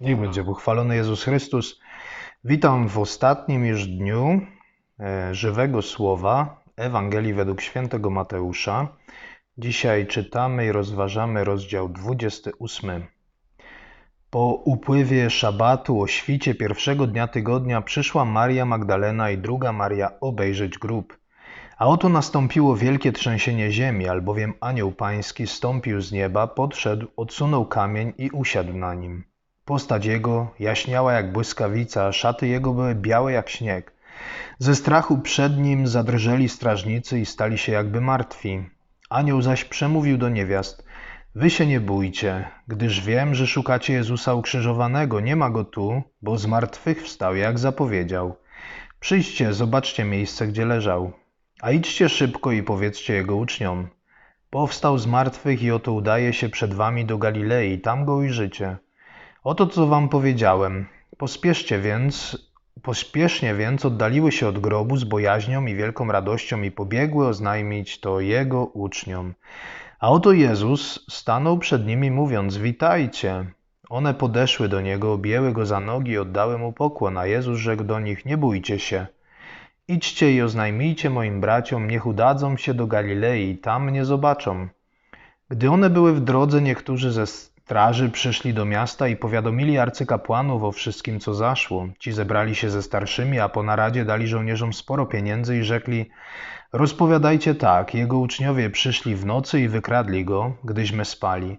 Niech będzie pochwalony Jezus Chrystus. Witam w ostatnim już dniu e, żywego słowa Ewangelii według świętego Mateusza. Dzisiaj czytamy i rozważamy rozdział 28. Po upływie szabatu o świcie pierwszego dnia tygodnia przyszła Maria Magdalena i druga Maria obejrzeć grób. A oto nastąpiło wielkie trzęsienie ziemi, albowiem anioł pański stąpił z nieba, podszedł, odsunął kamień i usiadł na nim. Postać jego jaśniała jak błyskawica, a szaty jego były białe jak śnieg. Ze strachu przed nim zadrżeli strażnicy i stali się jakby martwi. Anioł zaś przemówił do niewiast: Wy się nie bójcie, gdyż wiem, że szukacie Jezusa ukrzyżowanego. Nie ma go tu, bo z martwych wstał, jak zapowiedział. Przyjdźcie, zobaczcie miejsce, gdzie leżał. A idźcie szybko i powiedzcie jego uczniom: Powstał z martwych i oto udaje się przed wami do Galilei, tam go ujrzycie. Oto co wam powiedziałem. Pospieszcie więc, pospiesznie więc oddaliły się od grobu z bojaźnią i wielką radością i pobiegły oznajmić to jego uczniom. A oto Jezus stanął przed nimi mówiąc: Witajcie. One podeszły do niego, objęły go za nogi i oddały mu pokłon, a Jezus rzekł do nich: Nie bójcie się. Idźcie i oznajmijcie moim braciom, niech udadzą się do Galilei, tam mnie zobaczą. Gdy one były w drodze, niektórzy ze straży przyszli do miasta i powiadomili arcykapłanów o wszystkim, co zaszło. Ci zebrali się ze starszymi, a po naradzie dali żołnierzom sporo pieniędzy i rzekli: Rozpowiadajcie tak, jego uczniowie przyszli w nocy i wykradli go, gdyśmy spali.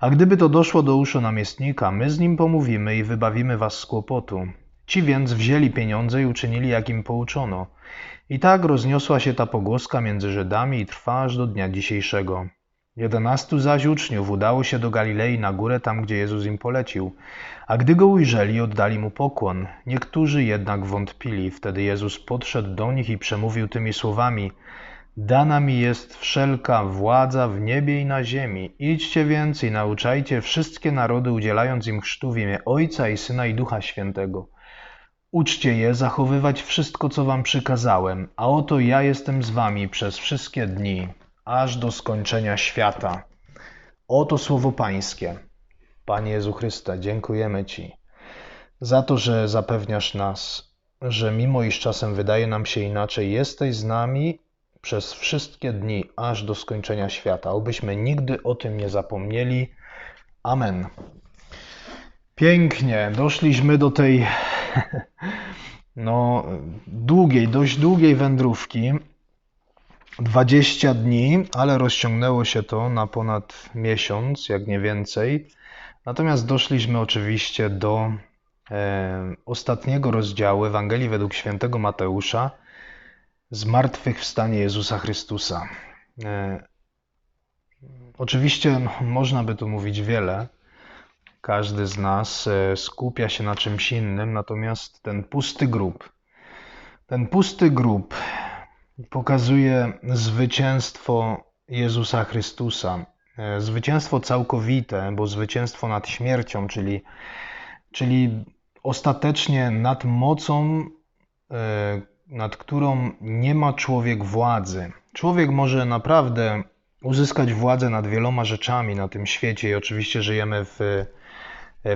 A gdyby to doszło do uszu namiestnika, my z nim pomówimy i wybawimy was z kłopotu. Ci więc wzięli pieniądze i uczynili, jak im pouczono. I tak rozniosła się ta pogłoska między Żydami i trwa aż do dnia dzisiejszego. Jedenastu zaś uczniów udało się do Galilei na górę, tam gdzie Jezus im polecił. A gdy go ujrzeli, oddali mu pokłon. Niektórzy jednak wątpili. Wtedy Jezus podszedł do nich i przemówił tymi słowami: Dana mi jest wszelka władza w niebie i na ziemi. Idźcie więc i nauczajcie wszystkie narody, udzielając im chrztu w imię Ojca i Syna i Ducha Świętego. Uczcie je zachowywać wszystko, co wam przykazałem, a oto ja jestem z wami przez wszystkie dni aż do skończenia świata. Oto słowo Pańskie. Panie Jezu Chryste, dziękujemy Ci za to, że zapewniasz nas, że mimo iż czasem wydaje nam się inaczej, jesteś z nami przez wszystkie dni, aż do skończenia świata. Obyśmy nigdy o tym nie zapomnieli. Amen. Pięknie, doszliśmy do tej no, długiej, dość długiej wędrówki. 20 dni, ale rozciągnęło się to na ponad miesiąc, jak nie więcej. Natomiast doszliśmy oczywiście do e, ostatniego rozdziału Ewangelii według świętego Mateusza, zmartwychwstanie Jezusa Chrystusa. E, oczywiście no, można by tu mówić wiele. Każdy z nas e, skupia się na czymś innym, natomiast ten pusty grób, ten pusty grób pokazuje zwycięstwo Jezusa Chrystusa. E, zwycięstwo całkowite, bo zwycięstwo nad śmiercią, czyli, czyli ostatecznie nad mocą, e, nad którą nie ma człowiek władzy. Człowiek może naprawdę uzyskać władzę nad wieloma rzeczami na tym świecie i oczywiście żyjemy w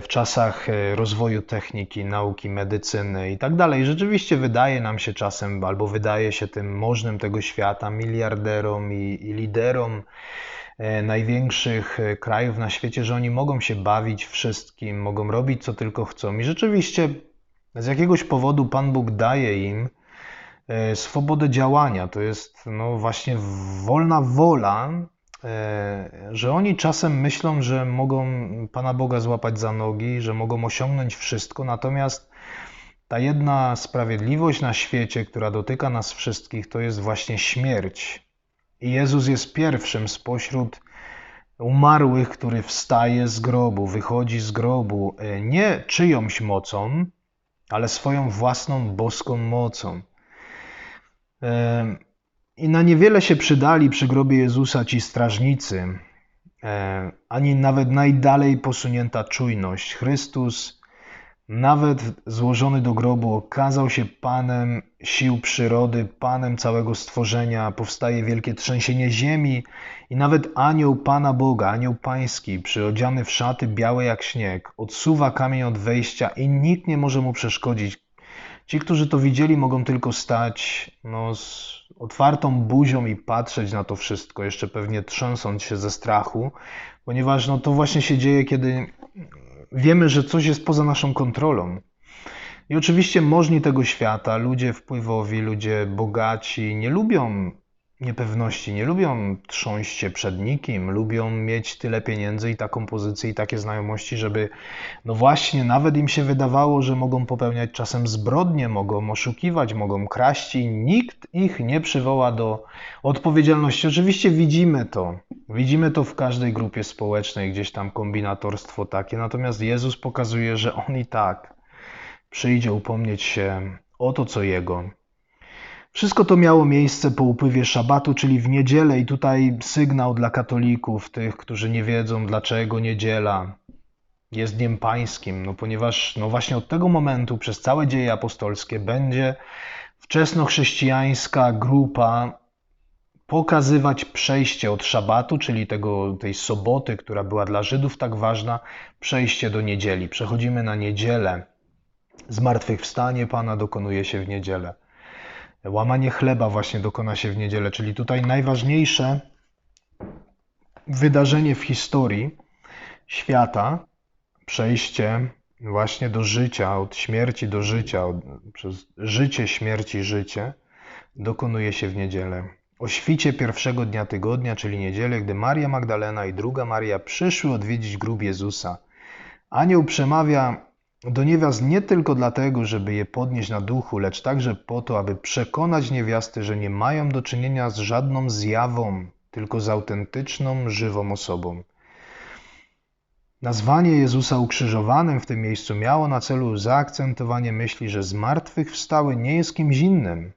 w czasach e, rozwoju techniki, nauki, medycyny i tak dalej. Rzeczywiście wydaje nam się czasem, albo wydaje się tym możnym tego świata, miliarderom i, i liderom e, największych e, krajów na świecie, że oni mogą się bawić wszystkim, mogą robić co tylko chcą. I rzeczywiście z jakiegoś powodu Pan Bóg daje im swobodę działania. To jest no właśnie wolna wola, E, że oni czasem myślą, że mogą Pana Boga złapać za nogi, że mogą osiągnąć wszystko, natomiast ta jedna sprawiedliwość na świecie, która dotyka nas wszystkich, to jest właśnie śmierć. I Jezus jest pierwszym spośród umarłych, który wstaje z grobu, wychodzi z grobu e, nie czyjąś mocą, ale swoją własną boską mocą. I na niewiele się przydali przy grobie Jezusa ci strażnicy, e, ani nawet najdalej posunięta czujność. Chrystus nawet złożony do grobu, okazał się Panem sił przyrody, Panem całego stworzenia. Powstaje wielkie trzęsienie ziemi i nawet anioł Pana Boga, anioł Pański, przyodziany w szaty białe jak śnieg, odsuwa kamień od wejścia i nikt nie może mu przeszkodzić. Ci, którzy to widzieli, mogą tylko stać no, z otwartą buzią i patrzeć na to wszystko, jeszcze pewnie trzęsąc się ze strachu, ponieważ no, to właśnie się dzieje, kiedy wiemy, że coś jest poza naszą kontrolą. I oczywiście możni tego świata, ludzie wpływowi, ludzie bogaci nie lubią niepewności, nie lubią trząść się przed nikim, lubią mieć tyle pieniędzy i taką pozycję i takie znajomości, żeby no właśnie nawet im się wydawało, że mogą popełniać czasem zbrodnie, mogą oszukiwać, mogą kraść i nikt ich nie przywoła do odpowiedzialności. Oczywiście widzimy to, widzimy to w każdej grupie społecznej, gdzieś tam kombinatorstwo takie, natomiast Jezus pokazuje, że On i tak przyjdzie upomnieć się o to, co Jego, wszystko to miało miejsce po upływie szabatu, czyli w niedzielę, i tutaj sygnał dla katolików, tych, którzy nie wiedzą, dlaczego niedziela jest dniem pańskim, no ponieważ no właśnie od tego momentu przez całe dzieje apostolskie będzie wczesnochrześcijańska grupa pokazywać przejście od szabatu, czyli tego, tej soboty, która była dla Żydów tak ważna, przejście do niedzieli. Przechodzimy na niedzielę. Zmartwychwstanie Pana dokonuje się w niedzielę. Łamanie chleba właśnie dokona się w niedzielę, czyli tutaj najważniejsze wydarzenie w historii świata, przejście właśnie do życia, od śmierci do życia, od, przez życie, śmierci, życie, dokonuje się w niedzielę. O świcie pierwszego dnia tygodnia, czyli niedzielę, gdy Maria Magdalena i druga Maria przyszły odwiedzić grób Jezusa. Anioł przemawia do niewiast nie tylko dlatego, żeby je podnieść na duchu, lecz także po to, aby przekonać niewiasty, że nie mają do czynienia z żadną zjawą, tylko z autentyczną, żywą osobą. Nazwanie Jezusa ukrzyżowanym w tym miejscu miało na celu zaakcentowanie myśli, że zmartwychwstały nie jest kimś innym,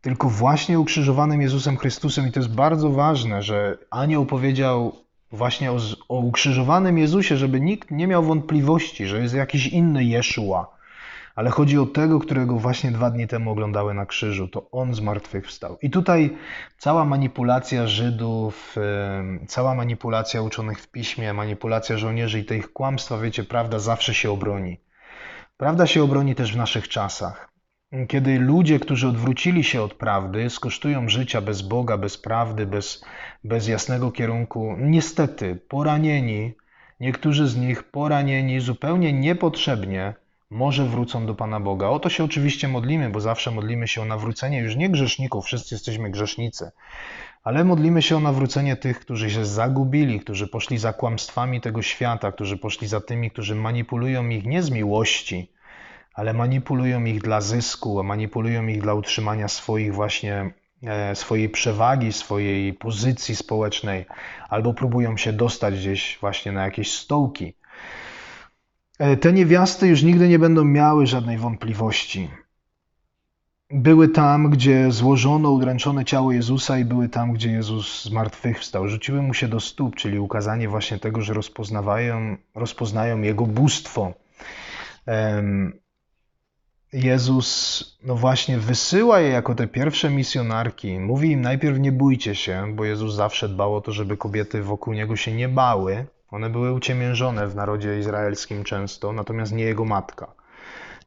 tylko właśnie ukrzyżowanym Jezusem Chrystusem. I to jest bardzo ważne, że anioł powiedział właśnie o, o ukrzyżowanym Jezusie, żeby nikt nie miał wątpliwości, że jest jakiś inny Jeszua. Ale chodzi o tego, którego właśnie dwa dni temu oglądały na krzyżu. To on zmartwychwstał. I tutaj cała manipulacja Żydów, cała manipulacja uczonych w piśmie, manipulacja żołnierzy i te ich kłamstwa, wiecie, prawda zawsze się obroni. Prawda się obroni też w naszych czasach. Kiedy ludzie, którzy odwrócili się od prawdy, skosztują życia bez Boga, bez prawdy, bez, bez jasnego kierunku, niestety poranieni, niektórzy z nich poranieni zupełnie niepotrzebnie, może wrócą do Pana Boga. O to się oczywiście modlimy, bo zawsze modlimy się o nawrócenie już nie grzeszników, wszyscy jesteśmy grzesznicy, ale modlimy się o nawrócenie tych, którzy się zagubili, którzy poszli za kłamstwami tego świata, którzy poszli za tymi, którzy manipulują ich nie z miłości, ale manipulują ich dla zysku, manipulują ich dla utrzymania swoich właśnie e, swojej przewagi, swojej pozycji społecznej, albo próbują się dostać gdzieś właśnie na jakieś stołki. E, te niewiasty już nigdy nie będą miały żadnej wątpliwości. Były tam, gdzie złożono udręczone ciało Jezusa i były tam, gdzie Jezus zmartwychwstał. Rzuciły mu się do stóp, czyli ukazanie właśnie tego, że rozpoznawają, rozpoznają Jego bóstwo. Jezus, no właśnie, wysyła je jako te pierwsze misjonarki. Mówi im najpierw nie bójcie się, bo Jezus zawsze dbał o to, żeby kobiety wokół niego się nie bały. One były uciemiężone w narodzie izraelskim często, natomiast nie jego matka.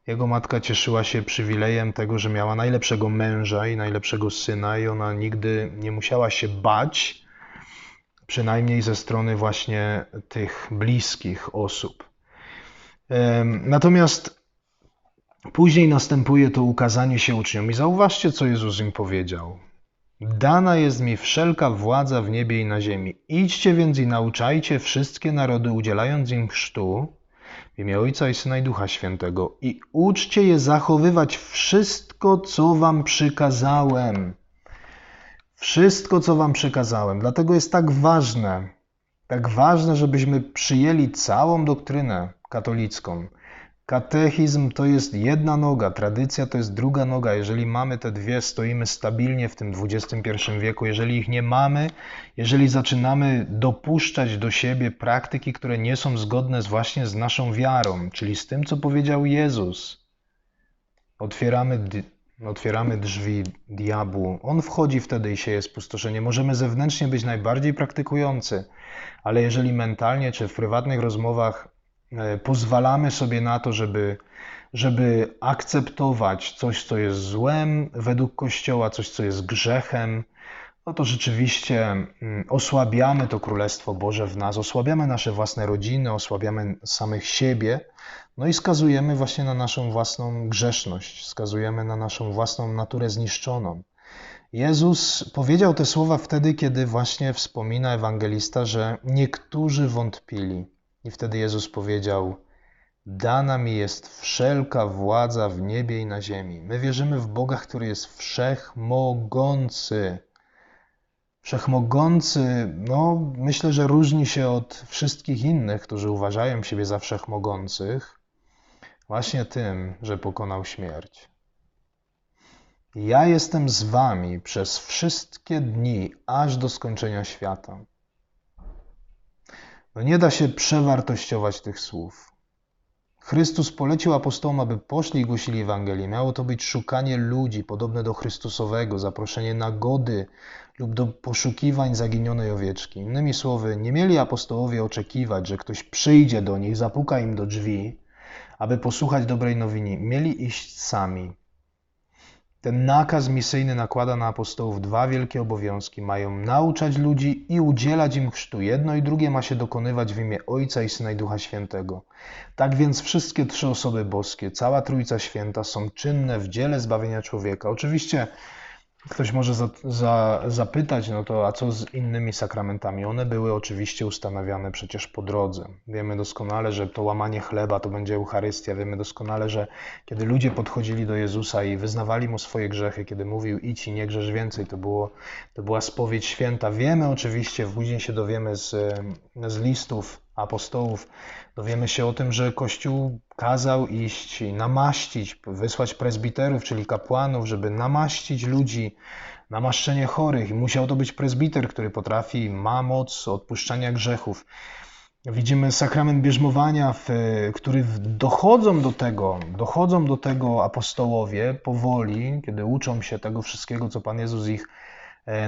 Jego matka cieszyła się przywilejem tego, że miała najlepszego męża i najlepszego syna, i ona nigdy nie musiała się bać, przynajmniej ze strony właśnie tych bliskich osób. Natomiast Później następuje to ukazanie się uczniom i zauważcie, co Jezus im powiedział. Dana jest mi wszelka władza w niebie i na ziemi. Idźcie więc i nauczajcie wszystkie narody, udzielając im chrztu w imię Ojca i Syna i Ducha Świętego i uczcie je zachowywać wszystko, co wam przykazałem. Wszystko, co wam przykazałem. Dlatego jest tak ważne, tak ważne, żebyśmy przyjęli całą doktrynę katolicką Katechizm to jest jedna noga, tradycja to jest druga noga. Jeżeli mamy te dwie, stoimy stabilnie w tym XXI wieku. Jeżeli ich nie mamy, jeżeli zaczynamy dopuszczać do siebie praktyki, które nie są zgodne właśnie z naszą wiarą, czyli z tym, co powiedział Jezus, otwieramy, otwieramy drzwi diabłu. On wchodzi wtedy i sieje spustoszenie. Możemy zewnętrznie być najbardziej praktykujący, ale jeżeli mentalnie czy w prywatnych rozmowach pozwalamy sobie na to, żeby, żeby akceptować coś, co jest złem według Kościoła, coś, co jest grzechem, no to rzeczywiście mm, osłabiamy to Królestwo Boże w nas, osłabiamy nasze własne rodziny, osłabiamy samych siebie, no i skazujemy właśnie na naszą własną grzeszność, skazujemy na naszą własną naturę zniszczoną. Jezus powiedział te słowa wtedy, kiedy właśnie wspomina ewangelista, że niektórzy wątpili. I wtedy Jezus powiedział: Dana mi jest wszelka władza w niebie i na ziemi. My wierzymy w Boga, który jest wszechmogący. Wszechmogący, no myślę, że różni się od wszystkich innych, którzy uważają siebie za wszechmogących, właśnie tym, że pokonał śmierć. Ja jestem z wami przez wszystkie dni, aż do skończenia świata. No nie da się przewartościować tych słów. Chrystus polecił apostołom, aby poszli i głosili Ewangelię. Miało to być szukanie ludzi, podobne do Chrystusowego, zaproszenie nagody lub do poszukiwań zaginionej owieczki. Innymi słowy, nie mieli apostołowie oczekiwać, że ktoś przyjdzie do nich, zapuka im do drzwi, aby posłuchać dobrej nowiny. Mieli iść sami. Ten nakaz misyjny nakłada na apostołów dwa wielkie obowiązki. Mają nauczać ludzi i udzielać im chrztu. Jedno i drugie ma się dokonywać w imię Ojca i Syna i Ducha Świętego. Tak więc wszystkie trzy osoby boskie, cała Trójca Święta są czynne w dziele zbawienia człowieka. Oczywiście Ktoś może za, za, zapytać, no to a co z innymi sakramentami? One były oczywiście ustanawiane przecież po drodze. Wiemy doskonale, że to łamanie chleba to będzie Eucharystia. Wiemy doskonale, że kiedy ludzie podchodzili do Jezusa i wyznawali Mu swoje grzechy, kiedy mówił idź i nie grzesz więcej, to, było, to była spowiedź święta. Wiemy oczywiście, później się dowiemy z, z listów apostołów, dowiemy się o tym, że Kościół kazał iść namaścić, wysłać prezbiterów, czyli kapłanów, żeby namaścić ludzi, namaszczenie chorych. I musiał to być prezbiter, który potrafi, ma moc odpuszczania grzechów. Widzimy sakrament bierzmowania, w, który dochodzą do tego, dochodzą do tego apostołowie powoli, kiedy uczą się tego wszystkiego, co Pan Jezus ich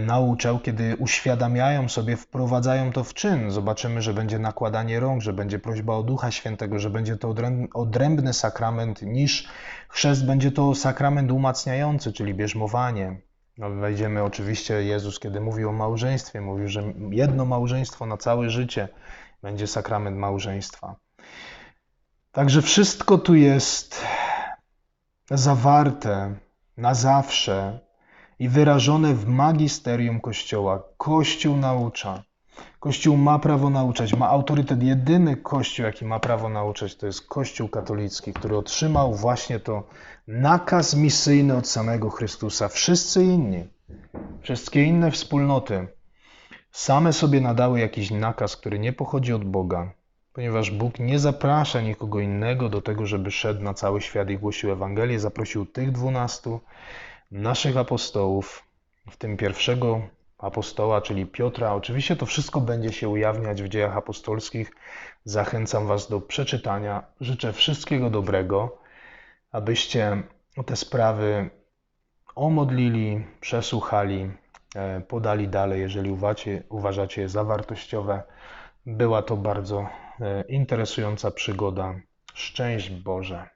nauczał, kiedy uświadamiają sobie, wprowadzają to w czyn. Zobaczymy, że będzie nakładanie rąk, że będzie prośba o Ducha Świętego, że będzie to odrębny sakrament niż chrzest, będzie to sakrament umacniający, czyli bierzmowanie. No, wejdziemy oczywiście, Jezus, kiedy mówił o małżeństwie, mówił, że jedno małżeństwo na całe życie będzie sakrament małżeństwa. Także wszystko tu jest zawarte na zawsze i wyrażone w magisterium Kościoła. Kościół naucza. Kościół ma prawo nauczać, ma autorytet. Jedyny Kościół, jaki ma prawo nauczać, to jest Kościół katolicki, który otrzymał właśnie to nakaz misyjny od samego Chrystusa. Wszyscy inni, wszystkie inne wspólnoty same sobie nadały jakiś nakaz, który nie pochodzi od Boga, ponieważ Bóg nie zaprasza nikogo innego do tego, żeby szedł na cały świat i głosił Ewangelię. Zaprosił tych dwunastu naszych apostołów, w tym pierwszego apostoła, czyli Piotra. Oczywiście to wszystko będzie się ujawniać w dziejach apostolskich. Zachęcam Was do przeczytania. Życzę wszystkiego dobrego, abyście te sprawy omodlili, przesłuchali, e, podali dalej, jeżeli uważacie, uważacie je za wartościowe. Była to bardzo e, interesująca przygoda. Szczęść Boże.